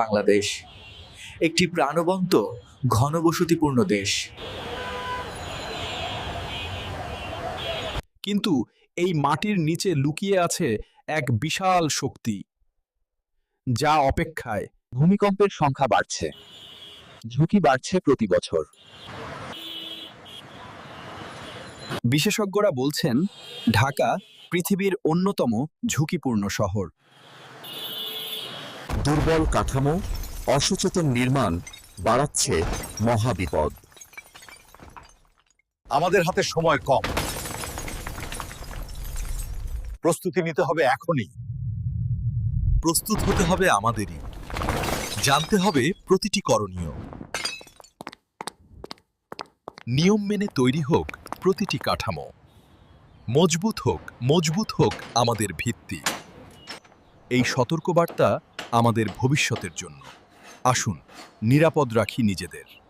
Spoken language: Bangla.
বাংলাদেশ। একটি প্রাণবন্ত, ঘনবসতিপূর্ণ দেশ। কিন্তু এই মাটির নিচে লুকিয়ে আছে এক বিশাল শক্তি, যা অপেক্ষায় ভূমিকম্পের সংখ্যা বাড়ছে, ঝুঁকি বাড়ছে প্রতি বছর। বিশেষজ্ঞরা বলছেন, ঢাকা পৃথিবীর অন্যতম ঝুঁকিপূর্ণ শহর। দুর্বল কাঠামো, অসচেতন নির্মাণ বাড়াচ্ছে মহাবিপদ। আমাদের হাতে সময় কম। প্রস্তুতি নিতে হবে এখনই। প্রস্তুত হতে হবে আমাদেরই। জানতে হবে প্রতিটি করণীয়। নিয়ম মেনে তৈরি হোক প্রতিটি কাঠামো। মজবুত হোক মজবুত হোক আমাদের ভিত্তি। এই সতর্কবার্তা আমাদের ভবিষ্যতের জন্য। আসুন নিরাপদ রাখি নিজেদের।